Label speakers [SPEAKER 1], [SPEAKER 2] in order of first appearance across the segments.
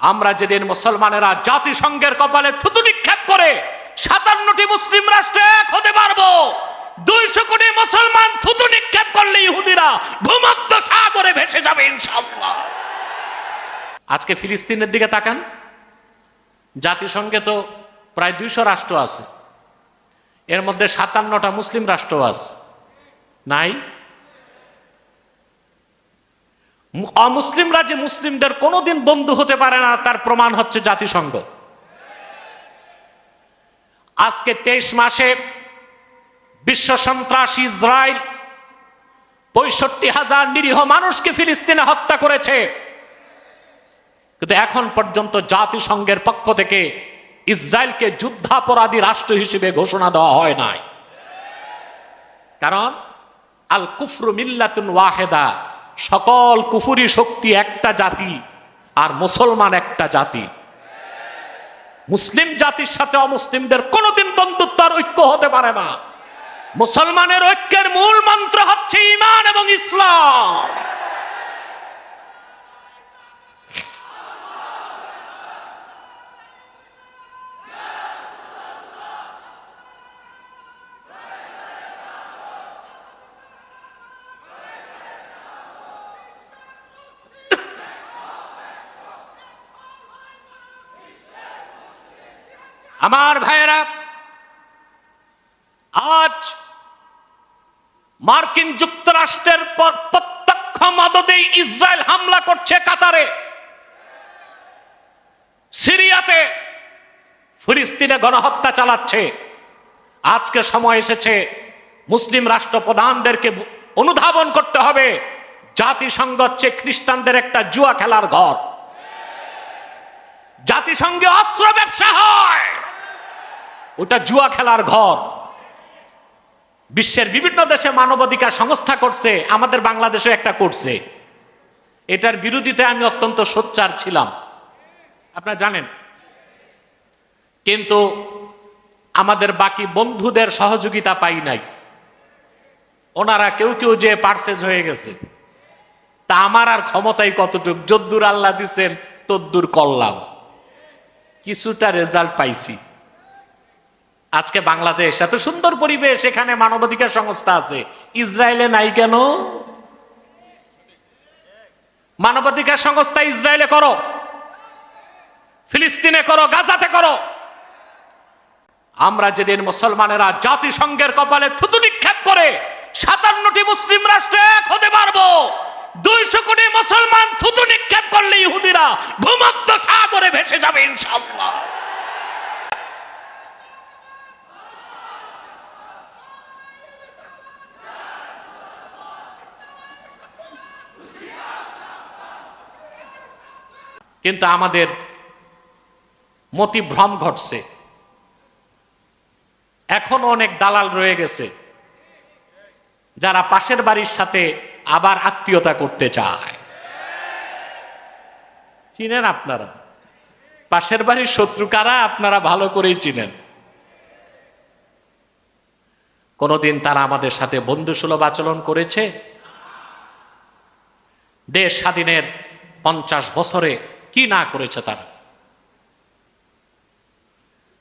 [SPEAKER 1] আমরা যেদিন মুসলমানেরা জাতিসংঘের কপালে থুতু নিক্ষেপ করে সাতান্নটি মুসলিম রাষ্ট্রে এক হতে পারব, দুইশো কোটি মুসলমান থুতু নিক্ষেপ করলে ইহুদিরা ভূমধ্য সাগরে ভেসে যাবে ইনশাল্লাহ আজকে ফিলিস্তিনের দিকে তাকান। জাতিসংঘে তো প্রায় দুইশো রাষ্ট্র আছে। এর মধ্যে সাতান্নটা মুসলিম রাষ্ট্র আছে। নাই? অমুসলিমরা যে মুসলিমদের কোনোদিন বন্ধু হতে পারে না, তার প্রমাণ হচ্ছে জাতিসংঘ। আজকে তেইশ মাসে বিশ্ব সন্ত্রাসী ইসরায়েল পঁয়ষট্টি হাজার নিরীহ মানুষকে ফিলিস্তিনে হত্যা করেছে। কিন্তু এখন পর্যন্ত জাতিসংঘের পক্ষ থেকে ইসরায়েলকে যুদ্ধাপরাধী রাষ্ট্র হিসেবে ঘোষণা দেওয়া হয় নাই। কারণ আল কুফরু মিল্লাতুন ওয়াহেদা সকল কুফুরি শক্তি একটা জাতি আর মুসলমান একটা জাতি। মুসলিম জাতির সাথে অমুসলিমদের কোনোদিন বন্ধুত্ব আর ঐক্য হতে পারে না। মুসলমানের ঐক্যের মূল আমার ভাইয়েরা, আজ মার্কিন যুক্তরাষ্ট্রের পর প্রত্যক্ষ মদদে ইসরায়েল হামলা করছে কাতারে। সিরিয়াতে ফিলিস্তিনে গণহত্যা চালাচ্ছে। আজকে সময় এসেছে, মুসলিম রাষ্ট্রপ্রধানদেরকে অনুধাবন করতে হবে। জাতিসংঘ হচ্ছে খ্রিস্টানদের একটা জুয়া খেলার ঘর। জাতিসংঘে অস্ত্র ব্যবসা হয়। ওটা জুয়া খেলার ঘর। বিশ্বের বিভিন্ন দেশে মানবাধিকার সংস্থা করছে, আমাদের বাংলাদেশে একটা করছে। এটার বিরোধিতা আমি অত্যন্ত সোচ্চার ছিলাম। আপনারা জানেন। কিন্তু আমাদের বাকি বন্ধুদের সহযোগিতা পাই নাই। ওনারা কেউ কেউ যে পার্সেজ হয়ে গেছে। তা আমার আর ক্ষমতাই কতটুক? যদ্দুর আল্লাহ দিছেন, তদ্দুর করলাম। কিছুটা রেজাল্ট পাইছি। আজকে বাংলাদেশ, এত সুন্দর পরিবেশ, এখানে মানবাধিকার সংস্থা আছে। ইসরায়েলে নাই কেন? মানবাধিকার সংস্থা ইসরায়েলে করো। ফিলিস্তিনে করো, গাজাতে করো। আমরা যেদিন মুসলমানেরা জাতিসংঘের কপালে থুতু নিক্ষেপ করে সাতান্নটি মুসলিম রাষ্ট্রে এক হতে পারব, দুইশো কোটি মুসলমান থুতু নিক্ষেপ করলে ইহুদিরা ভূমধ্য সাগরে ভেসে যাবে ইনশাল্লাহ কিন্তু আমাদের মতিভ্রম ঘটছে। এখন অনেক দালাল রয়ে গেছে, যারা পাশের বাড়ির সাথে আবার আত্মীয়তা করতে চায়। চিনেন আপনারা? পাশের বাড়ির শত্রু কারা? আপনারা ভালো করেই চিনেন। কোনোদিন তারা আমাদের সাথে বন্ধুসুলভ আচরণ করেছে? দেশ স্বাধীনের পঞ্চাশ বছরে কি না করেছে তারা?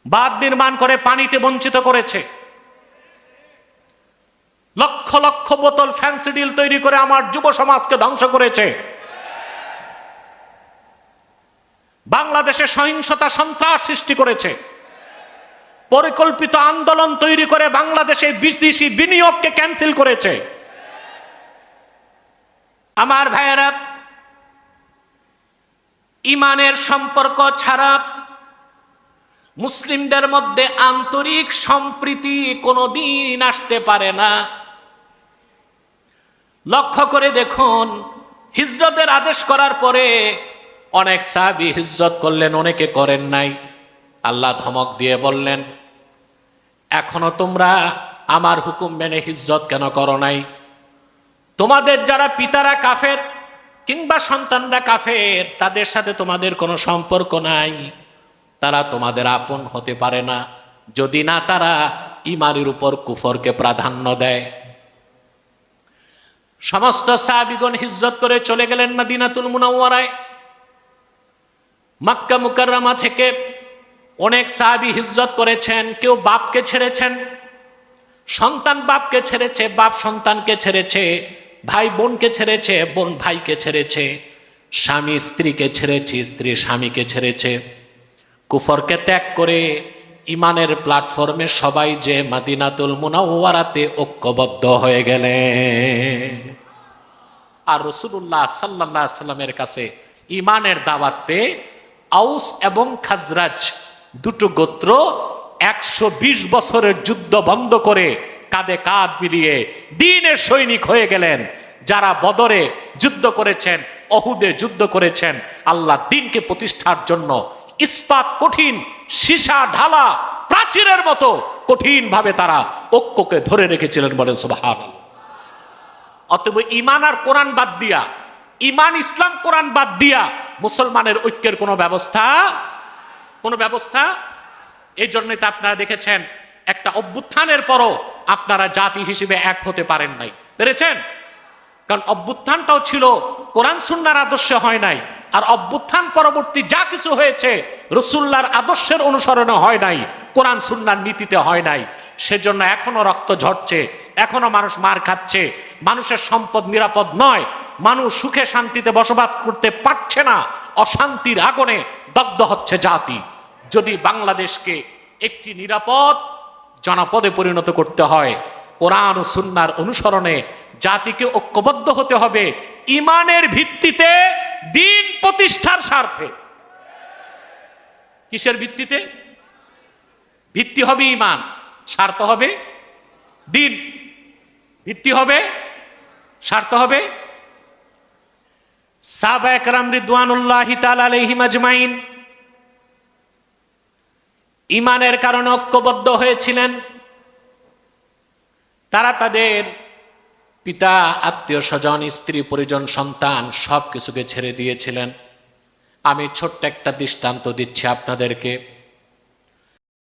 [SPEAKER 1] বাঁধ নির্মাণ করে পানিতে বঞ্চিত করেছে। লক্ষ লক্ষ বোতল ফ্যান্সি ডিল তৈরি করে আমার যুব সমাজকে ধ্বংস করেছে। বাংলাদেশে সহিংসতা সন্ত্রাস সৃষ্টি করেছে। পরিকল্পিত আন্দোলন তৈরি করে বাংলাদেশে বিদেশি বিনিয়োগকে ক্যান্সেল করেছে। আমার ভাইয়েরা ইমানের সম্পর্ক ছাড়া মুসলিমদের মধ্যে আন্তরিক সম্প্রীতি কোনোদিন আসতে পারে না। লক্ষ্য করে দেখুন, হিজরতের আদেশ করার পরে অনেক সাহাবি হিজরত করলেন, অনেকে করেন নাই। আল্লাহ ধমক দিয়ে বললেন, এখনও তোমরা আমার হুকুম মেনে হিজরত কেন করো নাই? তোমাদের যারা পিতারা কাফের কিংবা সন্তানরা কাফের, তাদের সাথে তোমাদের কোনো সম্পর্ক নাই। তারা তোমাদের আপন হতে পারে না। যদি না, তারা ইমানের উপর কুফরকে প্রাধান্য দেয়। সমস্ত সাহাবিগণ হিজরত করে চলে গেলেন মদিনাতুল মুনাওয়ারায়। মাক্কা মুকাররামা থেকে অনেক সাহাবি হিজরত করেছেন, কেউ বাপকে ছেড়েছেন, সন্তান বাপকে ছেড়েছে, বাপ সন্তানকে ছেড়েছে। ভাই বোনকে ছেড়েছে, বোন ভাইকে ছেড়েছে, স্বামী স্ত্রীকে ছেড়েছে, স্ত্রী স্বামীকে ছেড়েছে। কুফরকে ত্যাগ করে ইমানের প্ল্যাটফর্মে সবাই যে মাদিনাতুল মুনাওয়ারাতে ঐক্যবদ্ধ হয়ে গেলে। আর রসুল্লাহ সাল্লাহ সাল্লামের কাছে ইমানের দাওয়াত পেয়ে আউস এবং খাজরাজ দুটো গোত্র একশো বিশ বছরের যুদ্ধ বন্ধ করে কাঁধে কাঁধ মিলিয়ে দিনের সৈনিক হয়ে গেলেন। যারা বদরে যুদ্ধ করেছেন, অহুদে যুদ্ধ করেছেন, আল্লাহ দিনকে প্রতিষ্ঠার জন্য ইস্পাত কঠিন, সীসা ঢালা, প্রাচীরের মতো কঠিন ভাবে তারা ঐক্যকে ধরে রেখেছিলেন বলেন সুবাহান অতএব ইমান আর কোরআন বাদ দিয়া ইমান ইসলাম, কোরআন বাদ দিয়া মুসলমানের ঐক্যের কোনো ব্যবস্থা কোনো ব্যবস্থা? এই জন্যই তো আপনারা দেখেছেন, একটা অভ্যুত্থানের পরও আপনারা জাতি হিসেবে এক হতে পারেন নাই। পেরেছেন? কারণ অভ্যুত্থানটাও ছিল, কোরআন সুন্নার আদর্শে হয় নাই, আর অভ্যুত্থান পরবর্তী যা কিছু হয়েছে রসুল্লার আদর্শের অনুসরণে হয় নাই, কোরআন সুন্নার নীতিতে হয় নাই। সেজন্য এখনও রক্ত ঝরছে, এখনও মানুষ মার খাচ্ছে, মানুষের সম্পদ নিরাপদ নয়, মানুষ সুখে শান্তিতে বসবাস করতে পারছে না, অশান্তির আগুনে দগ্ধ হচ্ছে জাতি। যদি বাংলাদেশকে একটি নিরাপদ জনপদে পরিণত করতে হয়। কোরআন ও সুন্নার অনুসরণে জাতিকে ঐক্যবদ্ধ হতে হবে। ইমানের ভিত্তিতে দিন প্রতিষ্ঠার স্বার্থে। কিসের ভিত্তিতে? ভিত্তি হবে ইমান, স্বার্থ হবে দিন। ভিত্তি হবে, স্বার্থ হবে সাবা একরাম রিদওয়ানুল্লাহি তাআলা আলাইহিম আজমাইন। ইমানের কারণে ঐক্যবদ্ধ হয়েছিলেন। তারা তাদের পিতা, আত্মীয় স্বজন, স্ত্রী, পরিজন, সন্তান সব কিছুকে ছেড়ে দিয়েছিলেন। আমি ছোট্ট একটা দৃষ্টান্ত দিচ্ছি আপনাদেরকে।